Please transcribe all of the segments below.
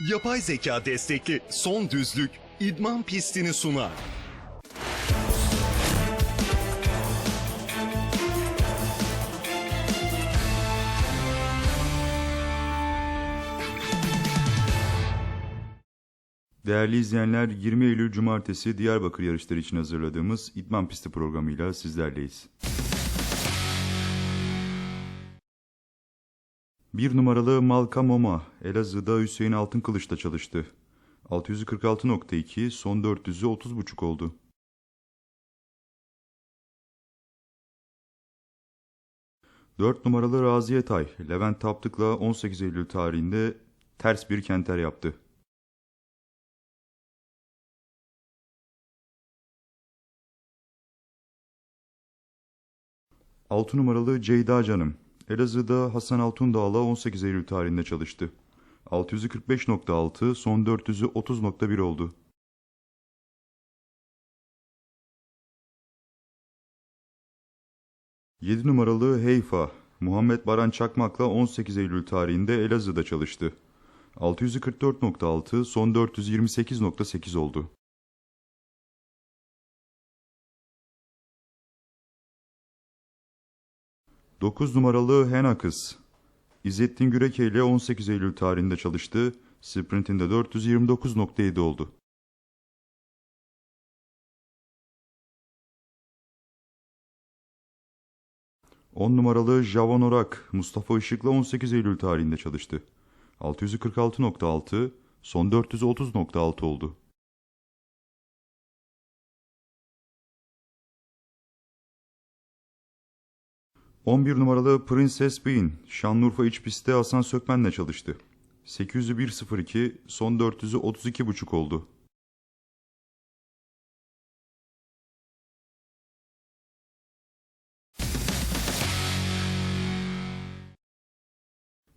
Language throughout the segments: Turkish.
Yapay zeka destekli son düzlük idman pistini sunar. Değerli izleyenler, 20 Eylül Cumartesi Diyarbakır yarışları için hazırladığımız İdman Pisti programıyla sizlerleyiz. Bir numaralı Malkam Oma, Elazığ'da Hüseyin Altınkılıç'ta çalıştı. 646.2, son 400'ü 30.5 oldu. Dört numaralı Raziye Tay, Levent Taptık'la 18 Eylül tarihinde ters bir kenter yaptı. 6 numaralı Ceyda Canım. Elazığ'da Hasan Altundağ'la 18 Eylül tarihinde çalıştı. 645.6, son 400'ü 30.1 oldu. Yedi numaralı Heyfa, Muhammed Baran Çakmak'la 18 Eylül tarihinde Elazığ'da çalıştı. 644.6, son 428.8 oldu. 9 numaralı Hena Kız. İzzettin Güreke ile 18 Eylül tarihinde çalıştı. Sprintinde 429.7 oldu. On numaralı Javan Orak, Mustafa Işık'la 18 Eylül tarihinde çalıştı. 646.6, son 430.6 oldu. 11 numaralı Princess Bean, Şanlıurfa iç pistte Hasan Sökmen'le çalıştı. 800'ü 1.02, son 400'ü 32.5 oldu.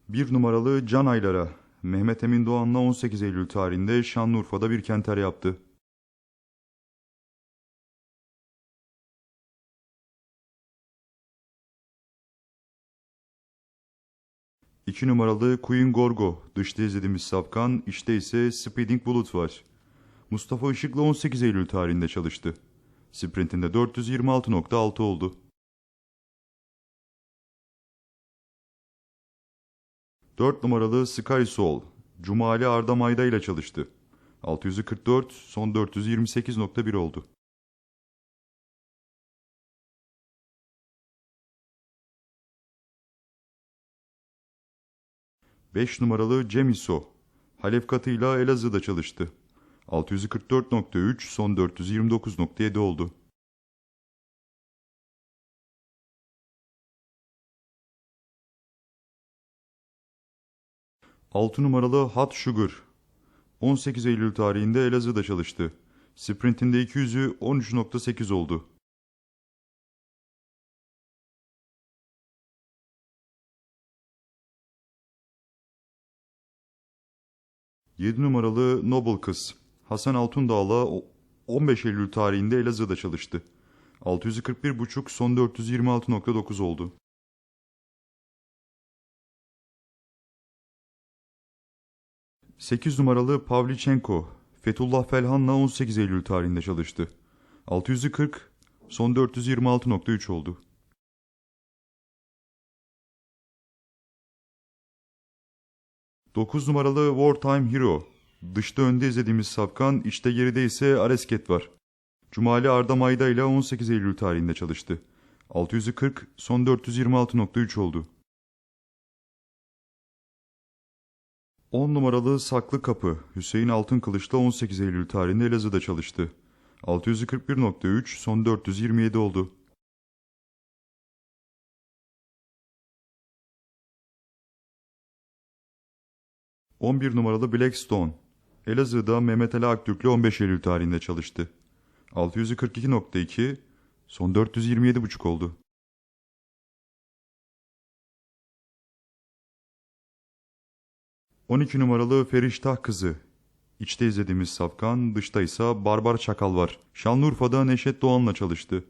Bir numaralı Can Aylar'a, Mehmet Emin Doğan'la 18 Eylül tarihinde Şanlıurfa'da bir kenter yaptı. 2 numaralı Queen Gorgo. Dışta izlediğimiz safkan, içte ise Speeding Bullet var. Mustafa Işık'la 18 Eylül tarihinde çalıştı. Sprintinde 426.6 oldu. Dört numaralı Sky Soul, Cumali Arda Mayda ile çalıştı. 644, son 428.1 oldu. 5 numaralı Cemiso, Halef katıyla Elazığ'da çalıştı. 644.3, son 429.7 oldu. Altı numaralı Hot Sugar, 18 Eylül tarihinde Elazığ'da çalıştı. Sprintinde 200'ü 13.8 oldu. 7 numaralı Noble Kız Hasan Altundağ'la 15 Eylül tarihinde Elazığ'da çalıştı. 641.5 son 426.9 oldu. Sekiz numaralı Pavlichenko Fethullah Felhan'la 18 Eylül tarihinde çalıştı. 640 son 426.3 oldu. 9 numaralı Wartime Hero. Dışta önde izlediğimiz Safkan, içte geride ise Aresket var. Cumali Arda Mayda ile 18 Eylül tarihinde çalıştı. 640, son 426.3 oldu. 10 numaralı Saklı Kapı, Hüseyin Altınkılıç'la 18 Eylül tarihinde Elazığ'da çalıştı. 641.3, son 427 oldu. 11 numaralı Blackstone. Elazığ'da Mehmet Ali Aktürk'le 15 Eylül tarihinde çalıştı. 642.2, son 427.5 oldu. ...12 numaralı Feriştah Kızı. İçte izlediğimiz Safkan, dışta ise Barbar Çakal var. Şanlıurfa'da Neşet Doğan'la çalıştı.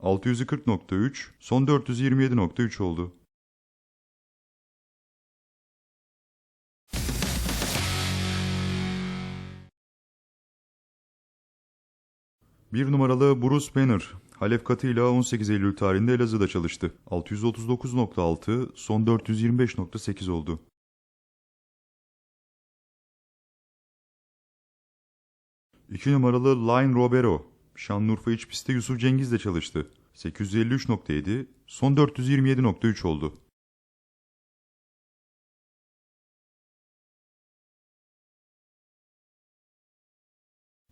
640.3, son 427.3 oldu. 1 numaralı Bruce Banner, Halef katıyla 18 Eylül tarihinde Elazığ'da çalıştı. 639.6, son 425.8 oldu. 2 numaralı Line Robero, Şanlıurfa iç pistte Yusuf Cengiz'le çalıştı. 853.7, son 427.3 oldu.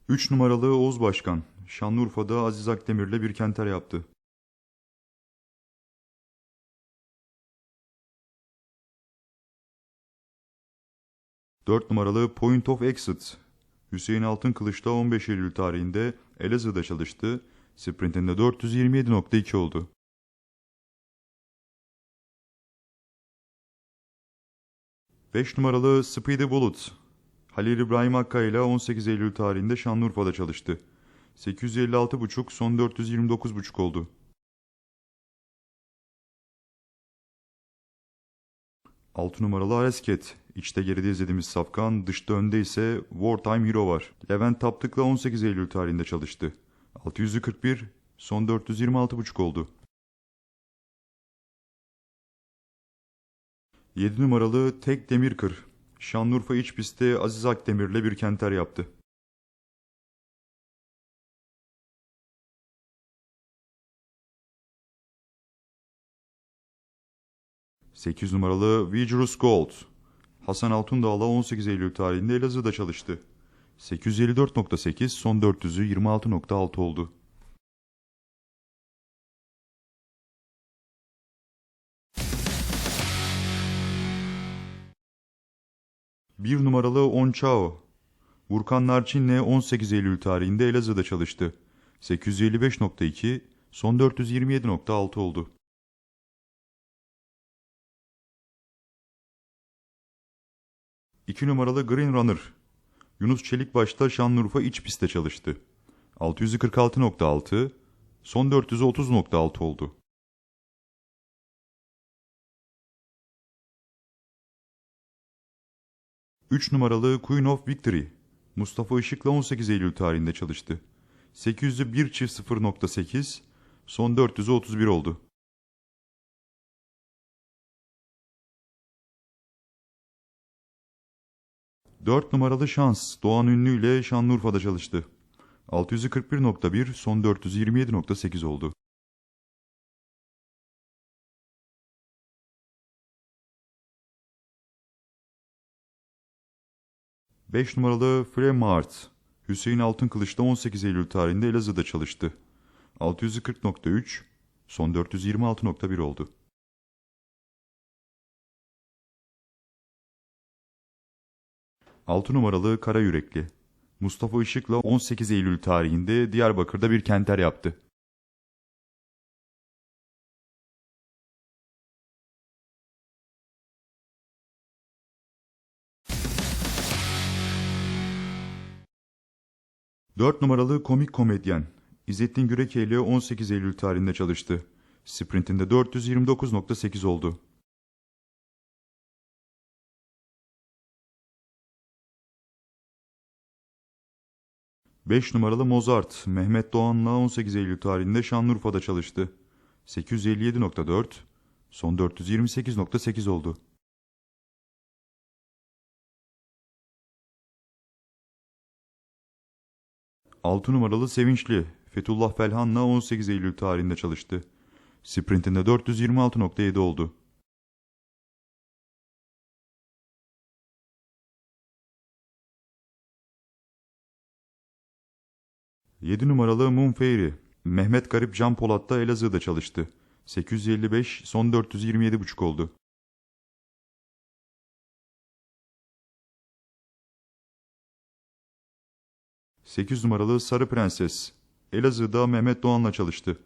3 numaralı Oğuz Başkan, Şanlıurfa'da Aziz Akdemir'le bir kenter yaptı. Dört numaralı Point of Exit, Hüseyin Altınkılıç'ta 15 Eylül tarihinde Elazığ'da çalıştı. Sprintinde 427.2 oldu. Beş numaralı Speedy Bullet, Halil İbrahim Akka ile 18 Eylül tarihinde Şanlıurfa'da çalıştı. 856.5 son 429.5 oldu. Altı numaralı Aresket. İçte geride izlediğimiz Safkan, dışta önde ise Wartime Hero var. Levent Taptık'la 18 Eylül tarihinde çalıştı. 641, son 426.5 oldu. 7 numaralı Tek Demirkır. Şanlıurfa iç pistte Aziz Akdemir'le bir kenter yaptı. Sekiz numaralı Vigorous Gold. Hasan Altundağ'la 18 Eylül tarihinde Elazığ'da çalıştı. 854.8 son 400'ü 26.6 oldu. Bir numaralı Onçao. Burkan Narçin'le 18 Eylül tarihinde Elazığ'da çalıştı. 855.2 son 427.6 oldu. İki numaralı Green Runner. Yunus Çelikbaş'ta Şanlıurfa iç pistte çalıştı. 646.6, son 430.6 oldu. Üç numaralı Queen of Victory. Mustafa Işık'la 18 Eylül tarihinde çalıştı. 800'ü 1 çift 0.8, son 400'ü 31 oldu. 4 numaralı şans Doğan Ünlü ile Şanlıurfa'da çalıştı. 641.1 son 427.8 oldu. Beş numaralı Fremart Hüseyin Altınkılıç'ta 18 Eylül tarihinde Elazığ'da çalıştı. 640.3 son 426.1 oldu. 6 numaralı Kara Yürekli. Mustafa Işık'la 18 Eylül tarihinde Diyarbakır'da bir kenter yaptı. Dört numaralı komik komedyen. İzzettin Güreke ile 18 Eylül tarihinde çalıştı. Sprintinde 429.8 oldu. 5 numaralı Mozart, Mehmet Doğan'la 18 Eylül tarihinde Şanlıurfa'da çalıştı. 857.4, son 428.8 oldu. Altı numaralı Sevinçli, Fethullah Felhan'la 18 Eylül tarihinde çalıştı. Sprintinde 426.7 oldu. 7 numaralı Mum Fairy. Mehmet Garip Can Polat'ta Elazığ'da çalıştı. 855 son 427,5 oldu. Sekiz numaralı Sarı Prenses. Elazığ'da Mehmet Doğan'la çalıştı.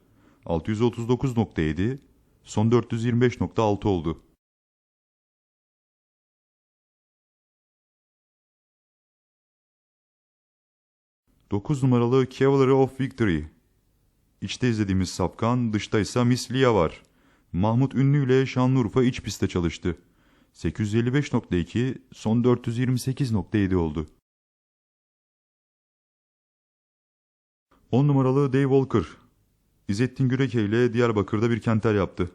639.7 son 425.6 oldu. 9 numaralı Cavalry of Victory. İçte izlediğimiz Sapkan, dışta ise Miss Lia var. Mahmut Ünlü ile Şanlıurfa iç pistte çalıştı. 855.2, son 428.7 oldu. 10 numaralı Dave Walker. İzzettin Güreke ile Diyarbakır'da bir kenter yaptı.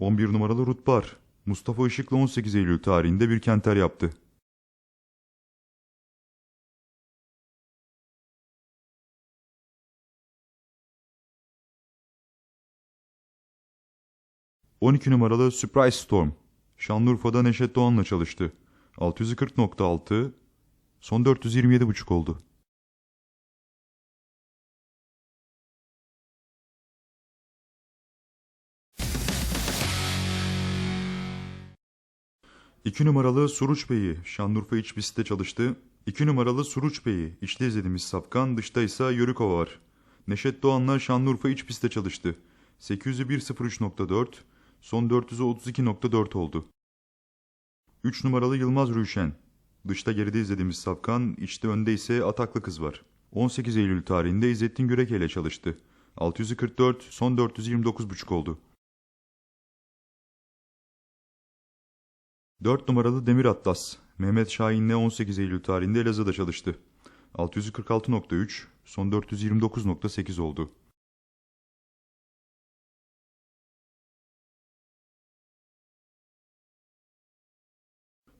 On bir numaralı Rutbar. Mustafa Işık'la 18 Eylül tarihinde bir kenter yaptı. 12 numaralı Surprise Storm. Şanlıurfa'da Neşet Doğan'la çalıştı. 640.6, son 427.5 oldu. İki numaralı Suruç Bey'i Şanlıurfa iç pistte çalıştı. İki numaralı Suruç Bey'i içte izlediğimiz Safkan, dışta ise Yörükova var. Neşet Doğan'la Şanlıurfa iç pistte çalıştı. 801.03.4, son 432.4 oldu. 3 numaralı Yılmaz Rüşen. Dışta geride izlediğimiz Safkan, içte önde ise Ataklı Kız var. 18 Eylül tarihinde İzzettin Güreke ile çalıştı. 644, son 429.5 oldu. 4 numaralı Demir Atlas. Mehmet Şahin'le 18 Eylül tarihinde Elazığ'da çalıştı. 646.3, son 429.8 oldu.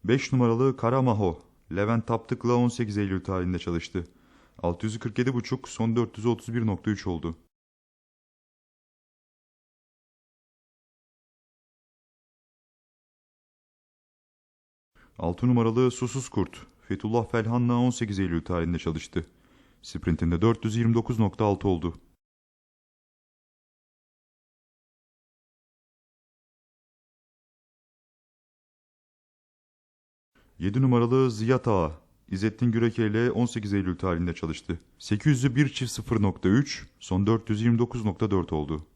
Beş numaralı Kara Maho. Levent Taptık'la 18 Eylül tarihinde çalıştı. 647.5, son 431.3 oldu. Altı numaralı Susuz Kurt. Fethullah Felhan'la 18 Eylül tarihinde çalıştı. Sprintinde 429.6 oldu. Yedi numaralı Ziya Ağa. İzzettin Güreke ile 18 Eylül tarihinde çalıştı. 800'ü 1 çift 0.3, son 429.4 oldu.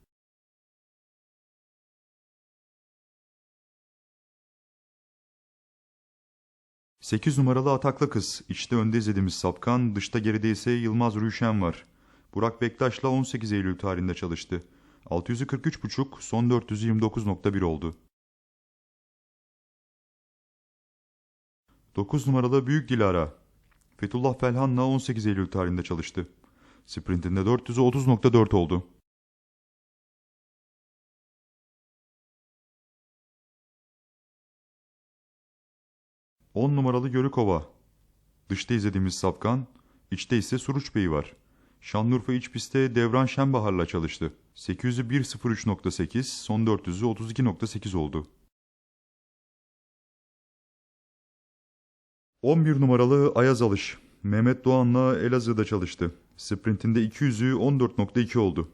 Sekiz numaralı Ataklı Kız. İçte önde izlediğimiz Sapkan, dışta geride ise Yılmaz Rüşen var. Burak Bektaş'la 18 Eylül tarihinde çalıştı. 643.5, son 429.1 oldu. 9 numaralı Büyük Dilara. Fethullah Felhan'la 18 Eylül tarihinde çalıştı. Sprintinde 430.4 oldu. On numaralı Yörükova. Dışta izlediğimiz Safkan, içte ise Suruç Bey var. Şanlıurfa iç pistte Devran Şenbahar'la çalıştı. 800'ü 1.03.8, son 400'ü 32.8 oldu. 11 numaralı Ayaz Alış. Mehmet Doğan'la Elazığ'da çalıştı. Sprintinde 200'ü 14.2 oldu.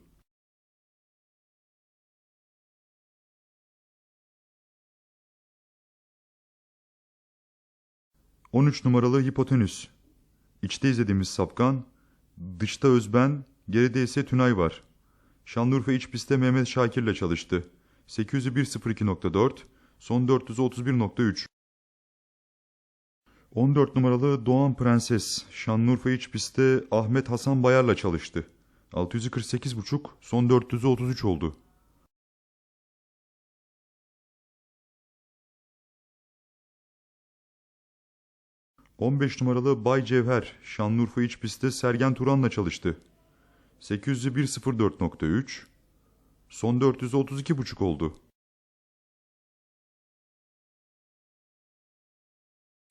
...13 numaralı Hipotenüs. İçte izlediğimiz Sapkan, dışta Özben, geride ise Tünay var. Şanlıurfa iç pistte Mehmet Şakir'le çalıştı. 800'ü 1.02.4, son 431.3. 14 numaralı Doğan Prenses Şanlıurfa iç pistte Ahmet Hasan Bayar'la çalıştı. 648.5 son 433 oldu. ...15 numaralı Bay Cevher Şanlıurfa iç pistte Sergen Turan'la çalıştı. 800'ü 1.04.3 son 432.5 oldu.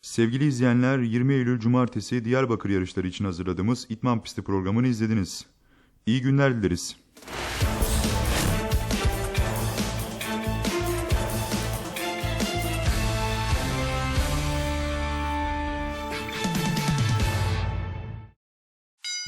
Sevgili izleyenler 20 Eylül Cumartesi Diyarbakır yarışları için hazırladığımız İtman Pisti programını izlediniz. İyi günler dileriz.